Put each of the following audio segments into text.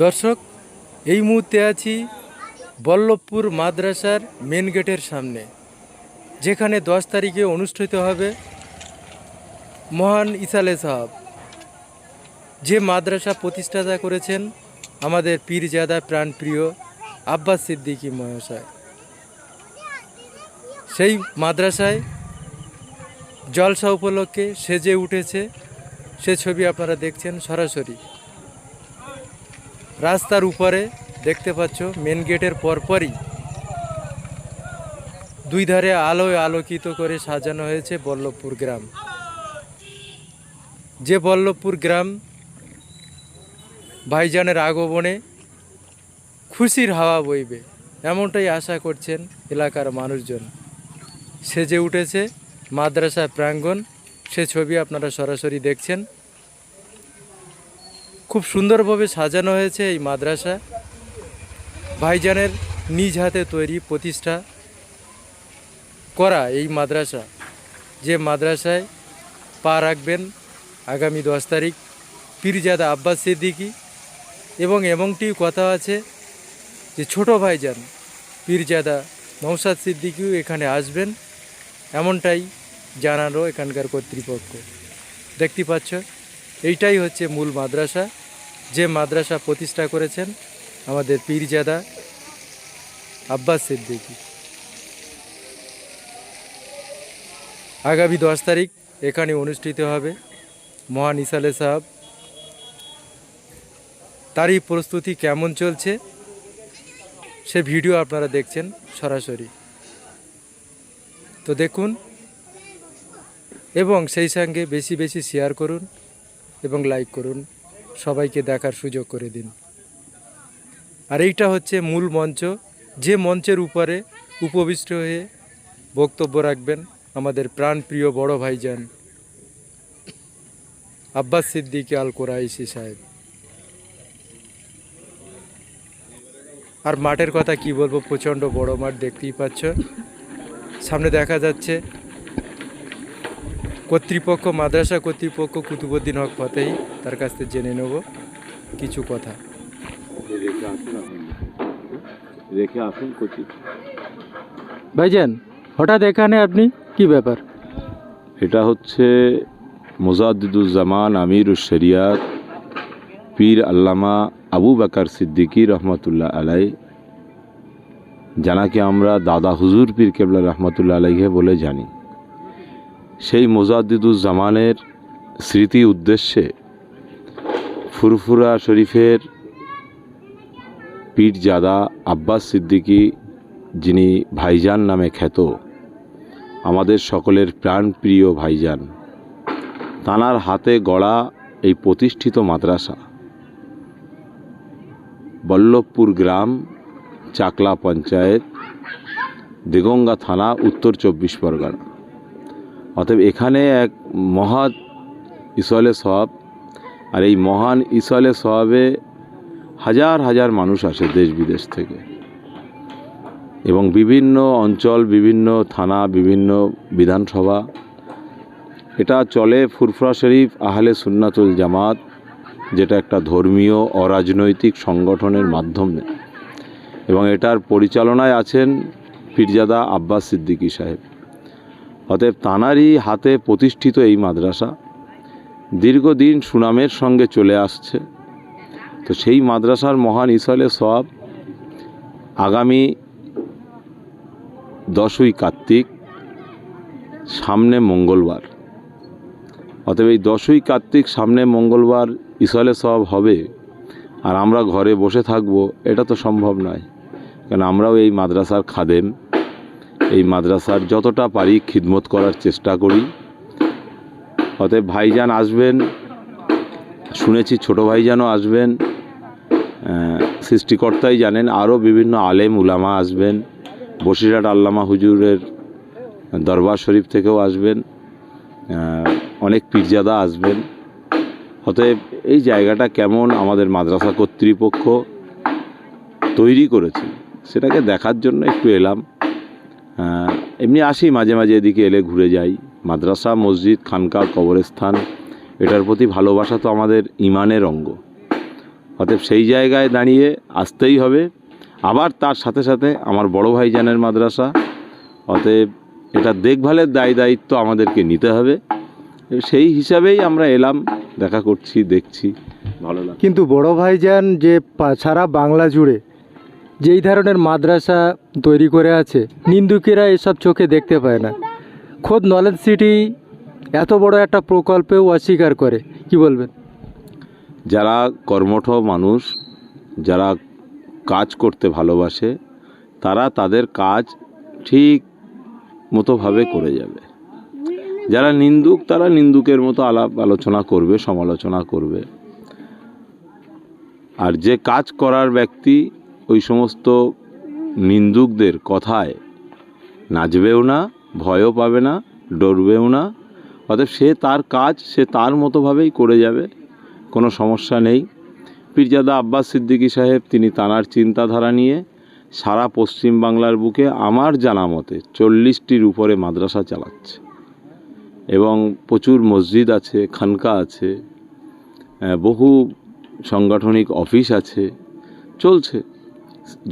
দর্শক, এই মুহূর্তে আছি বল্লভপুর মাদ্রাসার মেন গেটের সামনে, যেখানে দশ তারিখে অনুষ্ঠিত হবে মহান ইসালে সাহাব। যে মাদ্রাসা প্রতিষ্ঠাতা করেছেন আমাদের পীরজাদা প্রাণপ্রিয় আব্বাস সিদ্দিকী মহাশয়। সেই মাদ্রাসায় জলসা উপলক্ষে সেজে উঠেছে, সে ছবি আপনারা দেখছেন সরাসরি। রাস্তার উপরে দেখতে পাচ্ছ মেন গেটের পরপরই দুই ধারে আলোয় আলোকিত করে সাজানো হয়েছে বল্লভপুর গ্রাম। যে বল্লভপুর গ্রাম ভাইজানের আগমনে খুশির হাওয়া বইবে, এমনটাই আশা করছেন এলাকার মানুষজন। সেজে উঠেছে মাদ্রাসা প্রাঙ্গণ, সে ছবি আপনারা সরাসরি দেখছেন। খুব সুন্দরভাবে সাজানো হয়েছে এই মাদ্রাসা। ভাইজানের নিজ হাতে তৈরি প্রতিষ্ঠা করা এই মাদ্রাসা। যে মাদ্রাসায় পা রাখবেন আগামী দশ তারিখ পীরজাদা আব্বাস সিদ্দিকী এবং এমনটি কথা আছে যে ছোট ভাইজান পীরজাদা নৌসাদ সিদ্দিকিও এখানে আসবেন। এমনটাই জানালো এখানকার কর্তৃপক্ষ। দেখতে পাচ্ছ, এইটাই হচ্ছে মূল মাদ্রাসা। যে মাদ্রাসা প্রতিষ্ঠা করেছেন আমাদের পীরজাদা আব্বাস সিদ্দিকী। আগামী দশ তারিখ এখানে অনুষ্ঠিত হবে মহান ইসালে সাহাব। তারই প্রস্তুতি কেমন চলছে সে ভিডিও আপনারা দেখছেন সরাসরি। তো দেখুন এবং সেই সঙ্গে বেশি বেশি শেয়ার করুন এবং লাইক করুন। সবাইকে দেখার সুযোগ করে দিন। আর এইটা হচ্ছে মূল মঞ্চ। যে মঞ্চের উপরে উপবিষ্ট হয়ে বক্তব্য রাখবেন আমাদের প্রাণপ্রিয় বড় ভাইজান আব্বাস সিদ্দিক আল কোরাইশি সাহেব। আর মাঠের কথা কি বলব? প্রচণ্ড বড় মাঠ দেখতেই পাচ্ছ। সামনে দেখা যাচ্ছে কর্তৃপক্ষ মাদ্রাসা কর্তৃপক্ষ কুতুবুদ্দিন হক ফতেহি তার কাছ থেকে জেনে নেব কিছু কথা। রেখে আসুন কোচি ভাইজান হঠাৎ এখানে আপনি কি ব্যাপার? এটা হচ্ছে মোজাদ্দুজ্জামান আমিরুল শরিয়াত পীর আল্লামা আবু বাকার সিদ্দিকী রহমতুল্লাহ আলাই জানাকে আমরা দাদা হুজুর পীর কেবলা রহমতুল্লাহ আলাইহে বলে জানি। সেই মোজাদ্দুজ্জামানের স্মৃতি উদ্দেশ্যে ফুরফুরা শরীফের পীরজাদা আব্বাস সিদ্দিকী, যিনি ভাইজান নামে খ্যাত, আমাদের সকলের প্রাণপ্রিয় ভাইজান, তানার হাতে গড়া এই প্রতিষ্ঠিত মাদ্রাসা, বল্লভপুর গ্রাম, চাকলা পঞ্চায়েত, দিগঙ্গা থানা, উত্তর চব্বিশ পরগনা। অতএব এখানে এক মহৎ ইসলে সব আর এই মহান ইসলে সবে হাজার হাজার মানুষ আসে দেশ বিদেশ থেকে। এবং বিভিন্ন অঞ্চল, বিভিন্ন থানা, বিভিন্ন বিধানসভা। এটা চলে ফুরফুরা শরীফ আহলে সুন্নাতুল জামাত, যেটা একটা ধর্মীয় অরাজনৈতিক সংগঠনের মাধ্যমে। এবং এটার পরিচালনায় আছেন পীরজাদা আব্বাস সিদ্দিকী সাহেব। অতএব তানারই হাতে প্রতিষ্ঠিত এই মাদ্রাসা। দীর্ঘদিন সুনামের সঙ্গে চলে আসছে। তো সেই মাদ্রাসার মহান ইসলে সব আগামী দশই কার্তিক, সামনে মঙ্গলবার। অতএব এই দশই কার্তিক, সামনে মঙ্গলবার ইসলে সব হবে আর আমরা ঘরে বসে থাকব, এটা তো সম্ভব নয়। কারণ আমরাও এই মাদ্রাসার খাদেম। এই মাদ্রাসার যতটা পারি খিদমত করার চেষ্টা করি। অতএব ভাইজান আসবেন, শুনেছি ছোট ভাইজানও আসবেন সৃষ্টিকর্তাই জানেন, আরও বিভিন্ন আলেম উলামা আসবেন বসিরহাট আল্লামা হুজুরের দরবার শরীফ থেকেও আসবেন অনেক পীরজাদা আসবেন। অতএব এই জায়গাটা কেমন আমাদের মাদ্রাসা কর্তৃপক্ষ তৈরি করেছে, সেটাকে দেখার জন্য একটু এলাম। এমনি আসি মাঝে মাঝে এদিকে এলে ঘুরে যাই। মাদ্রাসা, মসজিদ খানকা কবরস্থান, এটার প্রতি ভালোবাসা তো আমাদের ইমানের অঙ্গ। অতএব সেই জায়গায় দাঁড়িয়ে আসতেই হবে। আবার তার সাথে সাথে আমার বড় ভাইজানের মাদ্রাসা। অতএব এটা দেখভালের দায় দায়িত্ব আমাদেরকে নিতে হবে। সেই হিসাবেই আমরা এলাম, দেখা করছি, দেখছি, ভালো লাগে কিন্তু বড় ভাইজান যে সারা বাংলা জুড়ে যেই ধরনের মাদ্রাসা তৈরি করে আছে, নিন্দুকেরা এসব চোখে দেখতে পায় না। খোদ নলেজ সিটি এত বড় একটা প্রকল্পেও অস্বীকার করে। কি বলবেন? যারা কর্মঠ মানুষ, যারা কাজ করতে ভালোবাসে, তারা তাদের কাজ ঠিক মতোভাবে করে যাবে। যারা নিন্দুক, তারা নিন্দুকের মতো আলাপ আলোচনা করবে, সমালোচনা করবে। আর যে কাজ করার ব্যক্তি ওই সমস্ত নিন্দুকদের কথায় নাচবেও না, ভয়ও পাবে না, ডরবেও না। অতএব সে তার কাজ সে তার মতোভাবেই করে যাবে, কোনো সমস্যা নেই। পীরজাদা আব্বাস সিদ্দিকী সাহেব তিনি তানার চিন্তাধারা নিয়ে সারা পশ্চিম বাংলার বুকে আমার জানা মতে চল্লিশটির উপরে মাদ্রাসা চালাচ্ছে এবং প্রচুর মসজিদ আছে, খানকা আছে বহু সাংগঠনিক অফিস আছে, চলছে।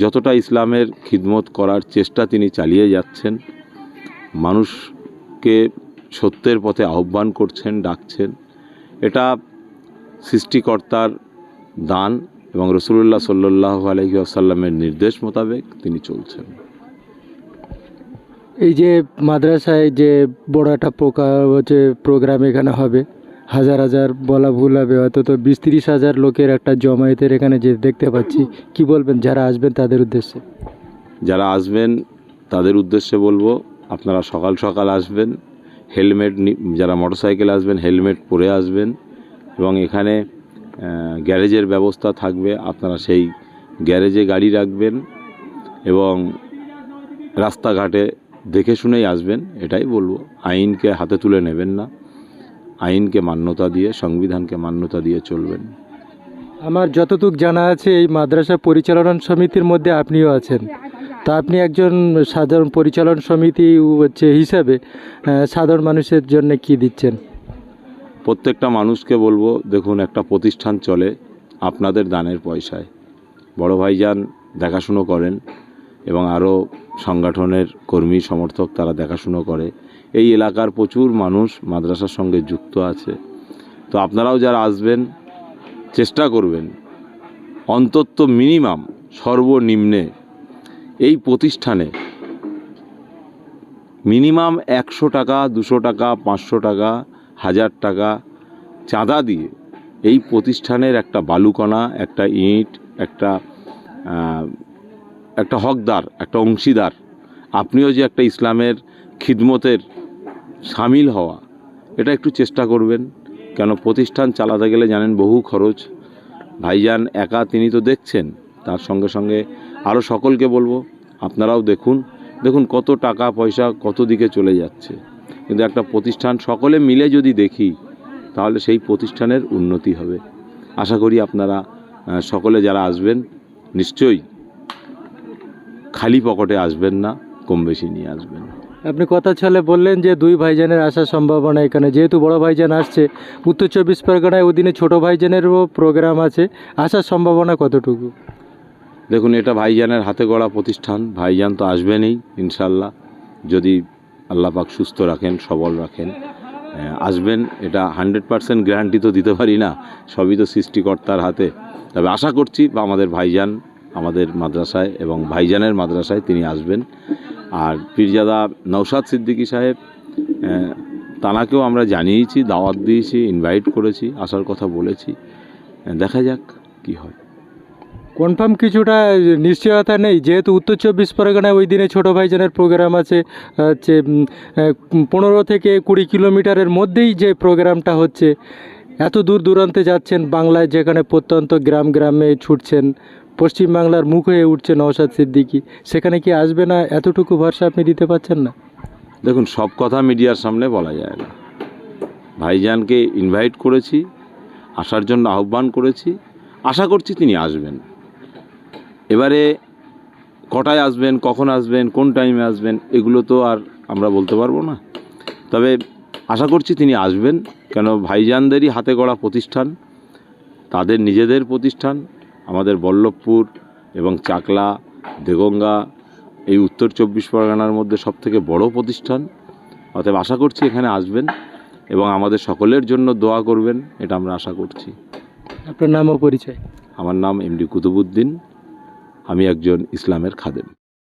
যতটা ইসলামের খিদমত করার চেষ্টা তিনি চালিয়ে যাচ্ছেন, মানুষকে সত্যের পথে আহ্বান করছেন, ডাকছেন, এটা সৃষ্টিকর্তার দান এবং রসুল্লাহ সাল্লাহ আলহি আসাল্লামের নির্দেশ মোতাবেক তিনি চলছেন। এই যে মাদ্রাসায় যে বড় একটা প্রোগ্রাম এখানে হবে হাজার হাজার বলা ভুল হবে হয়তো তো বিশ তিরিশ হাজার লোকের একটা জমায়েতের এখানে যে দেখতে পাচ্ছি। কি বলবেন, যারা আসবেন তাদের উদ্দেশ্যে? যারা আসবেন, তাদের উদ্দেশ্যে বলব, আপনারা সকাল সকাল আসবেন, হেলমেট যারা মোটরসাইকেল আসবেন, হেলমেট পরে আসবেন এবং এখানে গ্যারেজের ব্যবস্থা থাকবে, আপনারা সেই গ্যারেজে গাড়ি রাখবেন এবং রাস্তাঘাটে দেখে শুনেই আসবেন, এটাই বলব। আইনকে হাতে তুলে নেবেন না। আইনকে মান্যতা দিয়ে সংবিধানকে মান্যতা দিয়ে চলবেন। আমার যতটুক জানা আছে এই মাদ্রাসা পরিচালনা সমিতির মধ্যে আপনিও আছেন। তা আপনি একজন সাধারণ পরিচালন সমিতি হচ্ছে হিসাবে সাধারণ মানুষের জন্য কি দিচ্ছেন? প্রত্যেকটা মানুষকে বলব দেখুন একটা প্রতিষ্ঠান চলে আপনাদের দানের পয়সায়। বড় ভাইজান দেখাশুনো করেন এবং আরও সংগঠনের কর্মী সমর্থক তারা দেখাশুনো করে। এই এলাকার প্রচুর মানুষ মাদ্রাসার সঙ্গে যুক্ত আছে। তো আপনারাও যারা আসবেন, চেষ্টা করবেন। অন্তত মিনিমাম সর্বনিম্নে এই প্রতিষ্ঠানে মিনিমাম একশো টাকা, দুশো টাকা, পাঁচশো টাকা, হাজার টাকা চাঁদা দিয়ে এই প্রতিষ্ঠানের একটা বালুকণা, একটা ইট, একটা একটা হকদার, একটা অংশীদার, আপনিও যে একটা ইসলামের খিদমতের সামিল হওয়া, এটা একটু চেষ্টা করবেন। কেন প্রতিষ্ঠান চালাতে গেলে জানেন বহু খরচ। ভাইজান একা তিনি তো দেখছেন, তার সঙ্গে সঙ্গে আরও সকলকে বলব, আপনারাও দেখুন। দেখুন কত টাকা পয়সা কত দিকে চলে যাচ্ছে। কিন্তু একটা প্রতিষ্ঠান সকলে মিলে যদি দেখি, তাহলে সেই প্রতিষ্ঠানের উন্নতি হবে। আশা করি আপনারা সকলে যারা আসবেন, নিশ্চয়ই খালি পকেটে আসবেন না কম বেশি নিয়ে আসবেন। আপনি কথা ছলে বললেন যে দুই ভাইজানের আসার সম্ভাবনা এখানে। যেহেতু বড় ভাইজান আসছে, উত্তর চব্বিশ পরগনায় ওদিনে ছোট ভাইজানেরও প্রোগ্রাম আছে। আসার সম্ভাবনা কতটুকু? দেখুন, এটা ভাইজানের হাতে গড়া প্রতিষ্ঠান। ভাইজান তো আসবেনই ইনশাল্লাহ যদি আল্লাহ পাক সুস্থ রাখেন, সবল রাখেন আসবেন। এটা হান্ড্রেড পারসেন্ট গ্যারান্টি তো দিতে পারি না। সবই তো সৃষ্টিকর্তার হাতে। তবে আশা করছি বা আমাদের ভাইজান আমাদের মাদ্রাসায় এবং ভাইজানের মাদ্রাসায় তিনি আসবেন। আর পীরজাদা নৌসাদ সিদ্দিকী সাহেব তানাকেও আমরা জানিয়েছি, দাওয়াত দিয়েছি ইনভাইট করেছি, আসার কথা বলেছি। দেখা যাক কি হয়। কনফার্ম কিছুটা নিশ্চয়তা নেই। যেহেতু উত্তর চব্বিশ পরগনায় ওই দিনে ছোটো ভাইজানের প্রোগ্রাম আছে, হচ্ছে পনেরো থেকে কুড়ি কিলোমিটারের মধ্যেই যে প্রোগ্রামটা হচ্ছে, এত দূর দূরান্তে যাচ্ছেন বাংলায় যেখানে প্রত্যন্ত গ্রাম গ্রামে ছুটছেন পশ্চিমবাংলার মুখ হয়ে উঠছে নওশাদ সিদ্দিকি। সেখানে কি আসবে না? এতটুকু ভরসা আপনি দিতে পারছেন না? দেখুন, সব কথা মিডিয়ার সামনে বলা যায় না। ভাইজানকে ইনভাইট করেছি, আসার জন্য আহ্বান করেছি, আশা করছি তিনি আসবেন। এবারে কটায় আসবেন, কখন আসবেন, কোন টাইমে আসবেন, এগুলো তো আর আমরা বলতে পারব না। তবে আশা করছি তিনি আসবেন, কেন ভাইজানদেরই হাতে গড়া প্রতিষ্ঠান, তাদের নিজেদের প্রতিষ্ঠান আমাদের বল্লভপুর এবং চাকলা দেগঙ্গা এই উত্তর চব্বিশ পরগনার মধ্যে সবথেকে বড় প্রতিষ্ঠান। অতএব আশা করছি এখানে আসবেন এবং আমাদের সকলের জন্য দোয়া করবেন এটা আমরা আশা করছি। আপনার নাম ও পরিচয়? আমার নাম এমডি কুতুবুদ্দিন আমি একজন ইসলামের খাদেম।